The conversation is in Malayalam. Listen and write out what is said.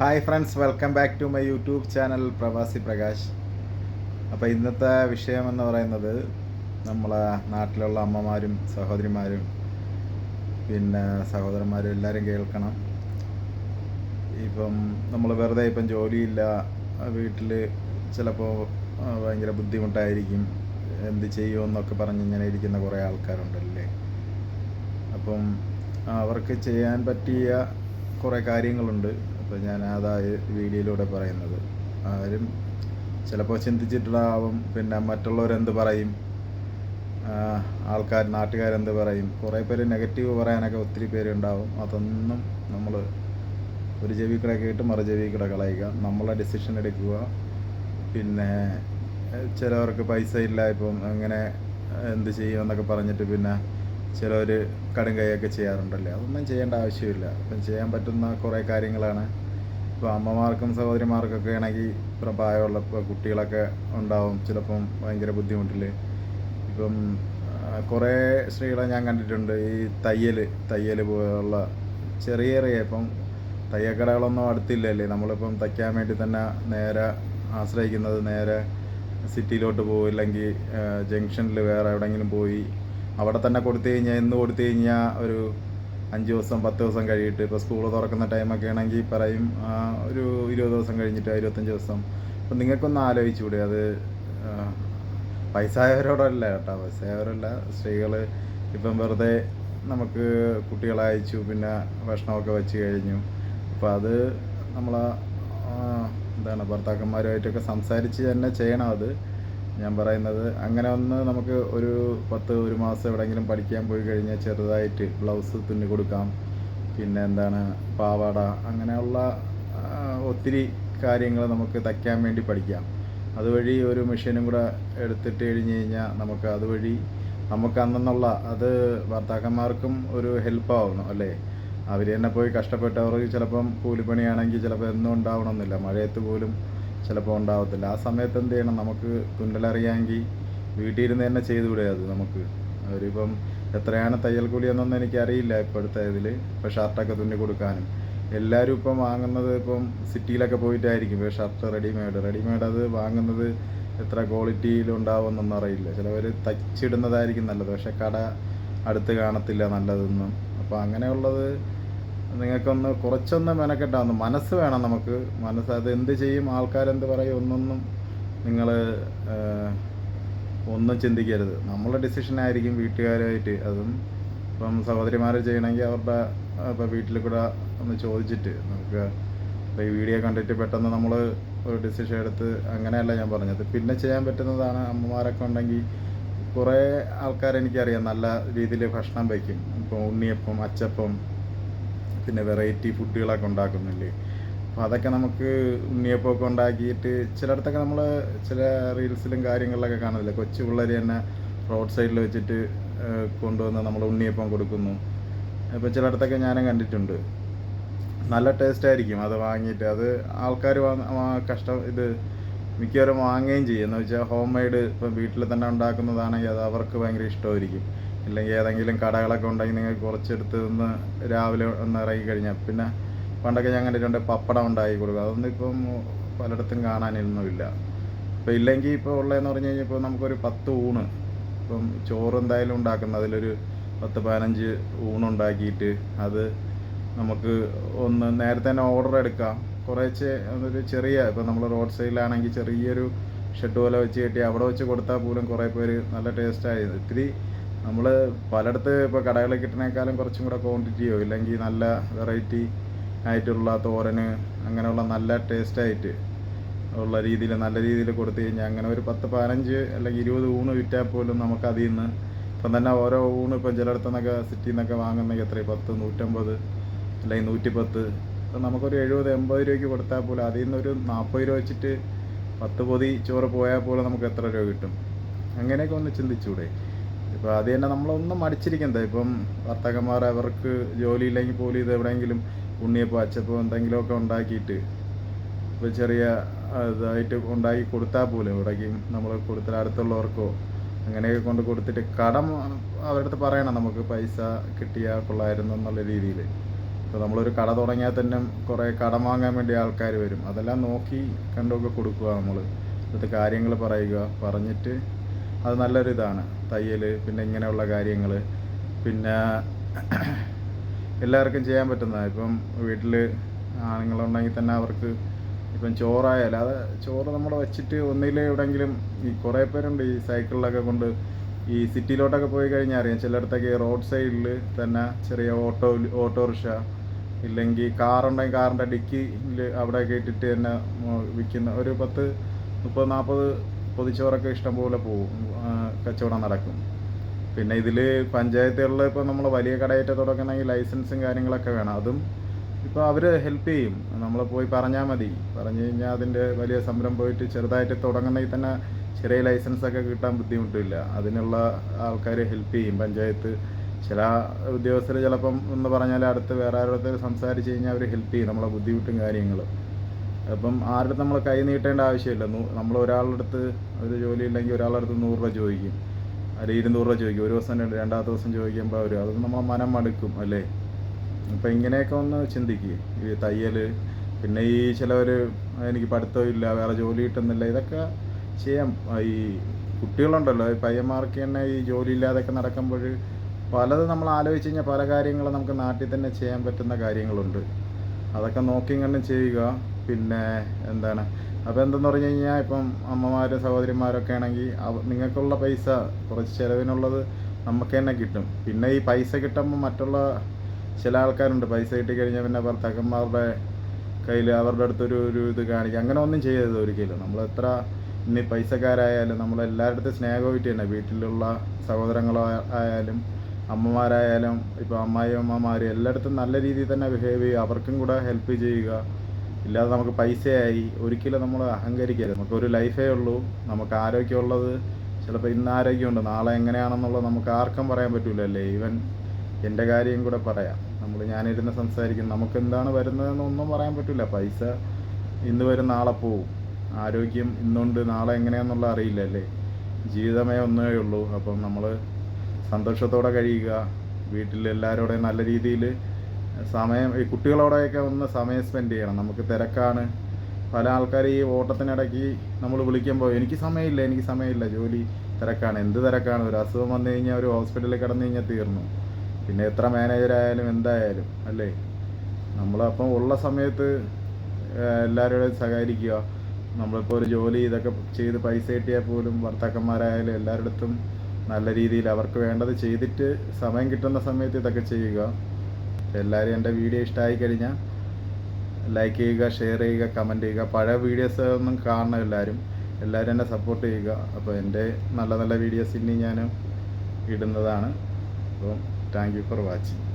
Hi friends welcome back to my YouTube channel Pravasi Prakash അപ്പോൾ ഇന്നത്തെ വിഷയമെന്ന് പറയുന്നത് നമ്മളെ നാട്ടിലുള്ള അമ്മമാരും സഹോദരിമാരും പിന്നെ സഹോദരന്മാരും എല്ലാവരും കേൾക്കണം. ഇപ്പം നമ്മൾ വെറുതെ ഇപ്പം ജോലിയില്ല വീട്ടിൽ ചിലപ്പോൾ ഭയങ്കര ബുദ്ധിമുട്ടായിരിക്കും. എന്ത് ചെയ്യുമെന്നൊക്കെ പറഞ്ഞ് ഇങ്ങനെ ഇരിക്കുന്ന കുറേ ആൾക്കാരുണ്ടല്ലേ? അപ്പം അവർക്ക് ചെയ്യാൻ പറ്റിയ കുറേ കാര്യങ്ങളുണ്ട്. അപ്പോൾ ഞാൻ അതാ വീഡിയോയിലൂടെ പറയുന്നത്. ആരും ചിലപ്പോൾ ചിന്തിച്ചിട്ടുണ്ടാവും പിന്നെ മറ്റുള്ളവരെന്ത് പറയും? ആൾക്കാർ നാട്ടുകാരെന്ത് പറയും? കുറേ പേര് നെഗറ്റീവ് പറയാനൊക്കെ ഒത്തിരി പേരുണ്ടാവും അതൊന്നും നമ്മൾ ഒരു ചെവി കിട കേട്ട് മറു ചെവി കിട കളയുക. നമ്മളെ ഡിസിഷൻ എടുക്കുക. പിന്നെ ചിലവർക്ക് പൈസ ഇല്ല ഇപ്പം അങ്ങനെ എന്ത് ചെയ്യും എന്നൊക്കെ പറഞ്ഞിട്ട് പിന്നെ ചിലവർ കടും കൈയൊക്കെ ചെയ്യാറുണ്ടല്ലേ? അതൊന്നും ചെയ്യേണ്ട ആവശ്യമില്ല. അപ്പം ചെയ്യാൻ പറ്റുന്ന കുറേ കാര്യങ്ങളാണ്. ഇപ്പോൾ അമ്മമാർക്കും സഹോദരിമാർക്കൊക്കെ ആണെങ്കിൽ ഇപ്പം പ്രായമുള്ള കുട്ടികളൊക്കെ ഉണ്ടാവും. ചിലപ്പം ഭയങ്കര ബുദ്ധിമുട്ടിൽ ഇപ്പം കുറേ സ്ത്രീകളെ ഞാൻ കണ്ടിട്ടുണ്ട്. ഈ തയ്യൽ തയ്യൽ പോലുള്ള ചെറിയ ചെറിയ ഇപ്പം തയ്യക്കടകളൊന്നും അടുത്തില്ലല്ലേ? നമ്മളിപ്പം തയ്ക്കാൻ വേണ്ടി തന്നെ നേരെ ആശ്രയിക്കുന്നത് നേരെ സിറ്റിയിലോട്ട് പോകും ഇല്ലെങ്കിൽ ജംഗ്ഷനിൽ വേറെ എവിടെയെങ്കിലും പോയി അവിടെ തന്നെ കൊടുത്തു കഴിഞ്ഞാൽ ഇന്ന് കൊടുത്തു കഴിഞ്ഞാൽ ഒരു അഞ്ച് ദിവസം പത്ത് ദിവസം കഴിയിട്ട്. ഇപ്പോൾ സ്കൂൾ തുറക്കുന്ന ടൈമൊക്കെ ആണെങ്കിൽ പറയും ഒരു ഇരുപത് ദിവസം കഴിഞ്ഞിട്ട് ഇരുപത്തഞ്ച് ദിവസം. അപ്പം നിങ്ങൾക്കൊന്ന് ആലോചിച്ചുകൂടെ അത് ആ, വയസ്സായവരോടല്ല കേട്ടോ. വയസ്സായവരല്ല സ്ത്രീകൾ ഇപ്പം വെറുതെ നമുക്ക് കുട്ടികളെ അയച്ചു പിന്നെ ഭക്ഷണമൊക്കെ വെച്ച് കഴിഞ്ഞു. അപ്പോൾ അത് നമ്മളെ എന്താണ് ഭർത്താക്കന്മാരുമായിട്ടൊക്കെ സംസാരിച്ച് തന്നെ ചെയ്യണം അത്. ഞാൻ പറയുന്നത്. അങ്ങനെ ഒന്ന് നമുക്ക് ഒരു പത്ത് ഒരു മാസം എവിടെയെങ്കിലും പഠിക്കാൻ പോയി കഴിഞ്ഞാൽ ചെറുതായിട്ട് ബ്ലൗസ് തുന്നി കൊടുക്കാം. പിന്നെ എന്താണ് പാവാട അങ്ങനെയുള്ള ഒത്തിരി കാര്യങ്ങൾ നമുക്ക് തയ്ക്കാൻ വേണ്ടി പഠിക്കാം. അതുവഴി ഒരു മെഷീനും കൂടെ എടുത്തിട്ട് കഴിഞ്ഞ് കഴിഞ്ഞാൽ നമുക്ക് അതുവഴി നമുക്ക് അന്നെന്നുള്ള അത് ഭർത്താക്കന്മാർക്കും ഒരു ഹെൽപ്പാവുന്നു അല്ലേ? അവർ തന്നെ പോയി കഷ്ടപ്പെട്ടവർക്ക് ചിലപ്പം കൂലിപ്പണിയാണെങ്കിൽ ചിലപ്പോൾ എന്നും ഉണ്ടാവണമെന്നില്ല. മഴയത്ത് പോലും ചിലപ്പോൾ ഉണ്ടാവത്തില്ല. ആ സമയത്ത് എന്ത് ചെയ്യണം? നമുക്ക് തുന്നലറിയാമെങ്കിൽ വീട്ടിൽ ഇരുന്ന് തന്നെ ചെയ്തുകൂടെ അത് നമുക്ക്. അവരിപ്പം എത്രയാണ് തയ്യൽ കൂലി എന്നൊന്നും എനിക്കറിയില്ല ഇപ്പോഴത്തെ ഇതിൽ ഇപ്പോൾ ഷർട്ടൊക്കെ തുന്നി കൊടുക്കാനും. എല്ലാവരും ഇപ്പം വാങ്ങുന്നത് ഇപ്പം സിറ്റിയിലൊക്കെ പോയിട്ടായിരിക്കും. ഇപ്പോൾ ഷർട്ട് റെഡിമെയ്ഡ്. റെഡിമെയ്ഡ് അത് വാങ്ങുന്നത് എത്ര ക്വാളിറ്റിയിലുണ്ടാവുമെന്നൊന്നും അറിയില്ല. ചിലവർ തയ്ച്ചിടുന്നതായിരിക്കും നല്ലത്. പക്ഷേ കട അടുത്ത് കാണത്തില്ല നല്ലതൊന്നും. അപ്പോൾ അങ്ങനെയുള്ളത് നിങ്ങൾക്കൊന്ന് കുറച്ചൊന്ന് മെനക്കെട്ടാന്ന് മനസ്സ് വേണം നമുക്ക്. മനസ്സ് അത് എന്ത് ചെയ്യും? ആൾക്കാരെന്ത് പറയും? ഒന്നൊന്നും നിങ്ങൾ ഒന്നും ചിന്തിക്കരുത്. നമ്മളെ ഡിസിഷനായിരിക്കും വീട്ടുകാരുമായിട്ട്. അതും ഇപ്പം സഹോദരിമാർ ചെയ്യണമെങ്കിൽ അവരുടെ ഇപ്പം വീട്ടിൽ കൂടെ ഒന്ന് ചോദിച്ചിട്ട് നമുക്ക് ഇപ്പോൾ ഈ വീഡിയോ കണ്ടിട്ട് പെട്ടെന്ന് നമ്മൾ ഒരു ഡിസിഷൻ എടുത്ത് അങ്ങനെയല്ല ഞാൻ പറഞ്ഞത്. പിന്നെ ചെയ്യാൻ പറ്റുന്നതാണ് അമ്മമാരൊക്കെ ഉണ്ടെങ്കിൽ കുറേ ആൾക്കാരെനിക്കറിയാം നല്ല രീതിയിൽ ഭക്ഷണം വയ്ക്കും. ഇപ്പോൾ ഉണ്ണിയപ്പം അച്ചപ്പം പിന്നെ വെറൈറ്റി ഫുഡുകളൊക്കെ ഉണ്ടാക്കുന്നില്ലേ? അപ്പോൾ അതൊക്കെ നമുക്ക് ഉണ്ണിയപ്പമൊക്കെ ഉണ്ടാക്കിയിട്ട് ചിലയിടത്തൊക്കെ നമ്മൾ ചില റീൽസിലും കാര്യങ്ങളിലൊക്കെ കാണുന്നില്ല? കൊച്ചു പിള്ളേർ തന്നെ റോഡ് സൈഡിൽ വെച്ചിട്ട് കൊണ്ടുവന്ന് നമ്മൾ ഉണ്ണിയപ്പം കൊടുക്കുന്നു. ഇപ്പോൾ ചിലയിടത്തൊക്കെ ഞാനും കണ്ടിട്ടുണ്ട്. നല്ല ടേസ്റ്റ് ആയിരിക്കും അത് വാങ്ങിയിട്ട്. അത് ആൾക്കാർ കഷ്ടം ഇത് മിക്കവരും വാങ്ങുകയും ചെയ്യും. എന്ന് വെച്ചാൽ ഹോം മെയ്ഡ് ഇപ്പം വീട്ടിൽ തന്നെ ഉണ്ടാക്കുന്നതാണെങ്കിൽ അത് അവർക്ക് ഭയങ്കര ഇഷ്ടമായിരിക്കും. ഇല്ലെങ്കിൽ ഏതെങ്കിലും കടകളൊക്കെ ഉണ്ടെങ്കിൽ നിങ്ങൾക്ക് കുറച്ചെടുത്ത് നിന്ന് രാവിലെ ഒന്ന് ഇറങ്ങി കഴിഞ്ഞാൽ പിന്നെ പണ്ടൊക്കെ ഞാൻ കണ്ടിട്ടുണ്ട് പപ്പടം ഉണ്ടാക്കി കൊടുക്കുക അതൊന്നും ഇപ്പം പലയിടത്തും കാണാനൊന്നുമില്ല. ഇപ്പം ഇല്ലെങ്കിൽ ഇപ്പോൾ ഉള്ളതെന്ന് പറഞ്ഞു കഴിഞ്ഞാൽ ഇപ്പോൾ നമുക്കൊരു പത്ത് ഊണ്. ഇപ്പം ചോറ് എന്തായാലും ഉണ്ടാക്കുന്ന അതിലൊരു പത്ത് പതിനഞ്ച് ഊണുണ്ടാക്കിയിട്ട് അത് നമുക്ക് ഒന്ന് നേരത്തെ തന്നെ ഓർഡർ എടുക്കാം. കുറേശ്ശെ ഒരു ചെറിയ ഇപ്പം നമ്മൾ റോഡ് സൈഡിലാണെങ്കിൽ ചെറിയൊരു ഷെഡ് പോലെ വെച്ച് കെട്ടി അവിടെ വെച്ച് കൊടുത്താൽ പോലും കുറേ പേര് നല്ല ടേസ്റ്റായി. ഇത്തിരി നമ്മൾ പലയിടത്ത് ഇപ്പോൾ കടകളിൽ കിട്ടുന്നേക്കാളും കുറച്ചും കൂടെ ക്വാണ്ടിറ്റിയോ ഇല്ലെങ്കിൽ നല്ല വെറൈറ്റി ആയിട്ടുള്ള തോരന് അങ്ങനെയുള്ള നല്ല ടേസ്റ്റായിട്ട് ഉള്ള രീതിയിൽ നല്ല രീതിയിൽ കൊടുത്തു കഴിഞ്ഞാൽ അങ്ങനെ ഒരു പത്ത് പതിനഞ്ച് അല്ലെങ്കിൽ ഇരുപത് ഊണ് വിറ്റാൽ പോലും നമുക്ക് അതിൽ നിന്ന് ഇപ്പം തന്നെ ഓരോ ഊണ് ഇപ്പം ചിലയിടത്ത് നിന്നൊക്കെ സിറ്റിയിൽ നിന്നൊക്കെ വാങ്ങുന്നെങ്കിൽ എത്രയും പത്ത് നൂറ്റമ്പത് അല്ലെങ്കിൽ നൂറ്റിപ്പത്ത്. ഇപ്പം നമുക്കൊരു എഴുപത് എൺപത് രൂപയ്ക്ക് കൊടുത്താൽ പോലും അതിൽ നിന്ന് ഒരു നാൽപ്പത് രൂപ വെച്ചിട്ട് പത്ത് പൊതി ചോറ് പോയാൽ പോലും നമുക്ക് എത്ര രൂപ കിട്ടും? അങ്ങനെയൊക്കെ ഒന്ന് ചിന്തിച്ചൂടെ. ഇപ്പോൾ അത് തന്നെ നമ്മളൊന്നും മടിച്ചിരിക്കുന്നത് ഇപ്പം ഭർത്താക്കന്മാർ അവർക്ക് ജോലി ഇല്ലെങ്കിൽ പോലും ഇത് എവിടെയെങ്കിലും ഉണ്ണിയപ്പോൾ അച്ചപ്പോൾ എന്തെങ്കിലുമൊക്കെ ഉണ്ടാക്കിയിട്ട് ഇപ്പോൾ ചെറിയ ഇതായിട്ട് ഉണ്ടാക്കി കൊടുത്താൽ പോലും എവിടേക്കും നമ്മൾ കൊടുത്താൽ അടുത്തുള്ളവർക്കോ അങ്ങനെയൊക്കെ കൊണ്ട് കൊടുത്തിട്ട് കടം അവരുടെ അടുത്ത് പറയണം. നമുക്ക് പൈസ കിട്ടിയാൽ കൊള്ളായിരുന്നു എന്നുള്ള രീതിയിൽ ഇപ്പോൾ നമ്മളൊരു കട തുടങ്ങിയാൽ തന്നെ കുറേ കടം വാങ്ങാൻ വേണ്ടി ആൾക്കാർ വരും. അതെല്ലാം നോക്കി കണ്ടൊക്കെ കൊടുക്കുക നമ്മൾ ഇവിടുത്തെ കാര്യങ്ങൾ പറയുക. പറഞ്ഞിട്ട് അത് നല്ലൊരു ഇതാണ്. തയ്യൽ പിന്നെ ഇങ്ങനെയുള്ള കാര്യങ്ങൾ പിന്നെ എല്ലാവർക്കും ചെയ്യാൻ പറ്റുന്നതാണ് ഇപ്പം വീട്ടിൽ ആണുങ്ങളുണ്ടെങ്കിൽ തന്നെ അവർക്ക് ഇപ്പം ചോറായാലും അത് ചോറ് നമ്മൾ വെച്ചിട്ട് ഒന്നിൽ എവിടെയെങ്കിലും ഈ കുറേ പേരുണ്ട് ഈ സൈക്കിളിലൊക്കെ കൊണ്ട് ഈ സിറ്റിയിലോട്ടൊക്കെ പോയി കഴിഞ്ഞാൽ അറിയാം. ചിലയിടത്തൊക്കെ റോഡ് സൈഡിൽ തന്നെ ചെറിയ ഓട്ടോ ഓട്ടോറിക്ഷ ഇല്ലെങ്കിൽ കാറുണ്ടെങ്കിൽ കാറിന്റെ ഡിക്കിയിൽ അവിടെയൊക്കെ ഇട്ടിട്ട് തന്നെ വിൽക്കുന്ന ഒരു പത്ത് മുപ്പത് നാൽപ്പത് പൊതിച്ചോറൊക്കെ ഇഷ്ടംപോലെ പോലെ പോകും കച്ചവടം നടക്കും. പിന്നെ ഇതിൽ പഞ്ചായത്തുകളിൽ ഇപ്പോൾ നമ്മൾ വലിയ കടയേറ്റ തുടങ്ങണമെങ്കിൽ ലൈസൻസും കാര്യങ്ങളൊക്കെ വേണം. അതും ഇപ്പോൾ അവർ ഹെൽപ്പ് ചെയ്യും. നമ്മൾ പോയി പറഞ്ഞാൽ മതി. പറഞ്ഞു കഴിഞ്ഞാൽ അതിന്റെ വലിയ സംരംഭം പോയിട്ട് ചെറുതായിട്ട് തുടങ്ങണമെങ്കിൽ തന്നെ ചെറിയ ലൈസൻസ് ഒക്കെ കിട്ടാൻ ബുദ്ധിമുട്ടില്ല. അതിനുള്ള ആൾക്കാർ ഹെൽപ്പ് ചെയ്യും. പഞ്ചായത്ത് ചില ഉദ്യോഗസ്ഥർ ചിലപ്പം എന്ന് പറഞ്ഞാൽ അടുത്ത് വേറെ ആരുടെ സംസാരിച്ച് കഴിഞ്ഞാൽ അവർ ഹെൽപ്പ് ചെയ്യും. നമ്മളെ ബുദ്ധിമുട്ടും കാര്യങ്ങളും. അപ്പം ആരുടെ നമ്മൾ കൈ നീട്ടേണ്ട ആവശ്യമില്ല. നമ്മൾ ഒരാളുടെ അടുത്ത് ഒരു ജോലി ഇല്ലെങ്കിൽ ഒരാളുടെ അടുത്ത് നൂറ് രൂപ ചോദിക്കും. അല്ലെങ്കിൽ ഇരുന്നൂറ് രൂപ ചോദിക്കും. ഒരു ദിവസം രണ്ട് രണ്ടാമത്തെ ദിവസം ചോദിക്കുമ്പോൾ അവർ അത് നമ്മളെ മനം മടുക്കും അല്ലേ? അപ്പം ഇങ്ങനെയൊക്കെ ഒന്ന് ചിന്തിക്കുക ഈ തയ്യൽ പിന്നെ ഈ ചിലവർ എനിക്ക് പഠിത്തമില്ല വേറെ ജോലി കിട്ടുന്നില്ല ഇതൊക്കെ ചെയ്യാം. ഈ കുട്ടികളുണ്ടല്ലോ ഈ പയ്യന്മാർക്ക് തന്നെ ഈ ജോലി ഇല്ലാതൊക്കെ നടക്കുമ്പോൾ പലത് നമ്മൾ ആലോചിച്ച് കഴിഞ്ഞാൽ പല കാര്യങ്ങളും നമുക്ക് നാട്ടിൽ തന്നെ ചെയ്യാൻ പറ്റുന്ന കാര്യങ്ങളുണ്ട്. അതൊക്കെ നോക്കിയും കണ്ടും ചെയ്യുക. പിന്നെ എന്താണ്? അപ്പോൾ എന്തെന്ന് പറഞ്ഞു കഴിഞ്ഞാൽ ഇപ്പം അമ്മമാരും സഹോദരിമാരൊക്കെ ആണെങ്കിൽ നിങ്ങൾക്കുള്ള പൈസ കുറച്ച് ചിലവിനുള്ളത് നമുക്ക് തന്നെ കിട്ടും. പിന്നെ ഈ പൈസ കിട്ടുമ്പോൾ മറ്റുള്ള ചില ആൾക്കാരുണ്ട്. പൈസ കിട്ടി കഴിഞ്ഞാൽ പിന്നെ ഭർത്താക്കന്മാരുടെ കയ്യിൽ അവരുടെ അടുത്തൊരു ഒരു ഇത് കാണിക്കുക അങ്ങനെ ഒന്നും ചെയ്യരുത് ഒരിക്കലും. നമ്മൾ എത്ര ഇനി പൈസക്കാരായാലും നമ്മളെല്ലാവരുടെ സ്നേഹമായിട്ട് തന്നെ. വീട്ടിലുള്ള സഹോദരങ്ങളോ ആയാലും അമ്മമാരായാലും ഇപ്പോൾ അമ്മായി അമ്മമാർ എല്ലായിടത്തും നല്ല രീതിയിൽ തന്നെ ബിഹേവ് ചെയ്യുക. അവർക്കും കൂടെ ഹെൽപ്പ് ചെയ്യുക. ഇല്ലാതെ നമുക്ക് പൈസയായി. ഒരിക്കലും നമ്മൾ അഹങ്കരിക്കരുത്. നമുക്കൊരു ലൈഫേ ഉള്ളൂ. നമുക്ക് ആരോഗ്യമുള്ളത് ചിലപ്പോൾ ഇന്ന് ആരോഗ്യമുണ്ട് നാളെ എങ്ങനെയാണെന്നുള്ളത് നമുക്ക് ആർക്കും പറയാൻ പറ്റില്ലല്ലേ ഈവൻ എന്റെ കാര്യം കൂടെ പറയാം. നമ്മൾ ഞാനിരുന്ന് സംസാരിക്കും. നമുക്ക് എന്താണ് വരുന്നതെന്നൊന്നും പറയാൻ പറ്റില്ല പൈസ ഇന്ന് വരും നാളെ പോവും. ആരോഗ്യം ഇന്നുണ്ട് നാളെ എങ്ങനെയാണെന്നുള്ള അറിയില്ലല്ലേ. ജീവിതമേ ഒന്നേ ഉള്ളൂ. അപ്പം നമ്മൾ സന്തോഷത്തോടെ കഴിയുക. വീട്ടിൽ എല്ലാവരോടെയും നല്ല രീതിയിൽ സമയം ഈ കുട്ടികളോടെയൊക്കെ ഒന്ന് സമയം സ്പെൻഡ് ചെയ്യണം. നമുക്ക് തിരക്കാണ്. പല ആൾക്കാർ ഈ ഓട്ടത്തിനിടയ്ക്ക് നമ്മൾ വിളിക്കുമ്പോൾ എനിക്ക് സമയമില്ല എനിക്ക് സമയമില്ല ജോലി തിരക്കാണ്. എന്ത് തിരക്കാണ്? ഒരു അസുഖം വന്നു കഴിഞ്ഞാൽ ഒരു ഹോസ്പിറ്റലിൽ കിടന്നു കഴിഞ്ഞാൽ തീർന്നു. പിന്നെ എത്ര മാനേജർ ആയാലും എന്തായാലും അല്ലേ? നമ്മളപ്പം ഉള്ള സമയത്ത് എല്ലാവരോടും സഹകരിക്കുക. നമ്മളിപ്പോൾ ഒരു ജോലി ഇതൊക്കെ ചെയ്ത് പൈസ കിട്ടിയാൽ പോലും ഭർത്താക്കന്മാരായാലും എല്ലാവരുടെ അടുത്തും നല്ല രീതിയിൽ അവർക്ക് വേണ്ടത് ചെയ്തിട്ട് സമയം കിട്ടുന്ന സമയത്ത് ഇതൊക്കെ ചെയ്യുക. എല്ലാവരും എന്റെ വീഡിയോ ഇഷ്ടമായി കഴിഞ്ഞാൽ ലൈക്ക് ചെയ്യുക ഷെയർ ചെയ്യുക കമന്റ് ചെയ്യുക. പഴയ വീഡിയോസ് ഒന്നും കാണണം എല്ലാവരും എല്ലാവരും എന്നെ സപ്പോർട്ട് ചെയ്യുക. അപ്പോൾ എന്റെ നല്ല നല്ല വീഡിയോസ് ഇനി ഞാൻ ഇടുന്നതാണ്. അപ്പം താങ്ക് യു ഫോർ വാച്ചിങ്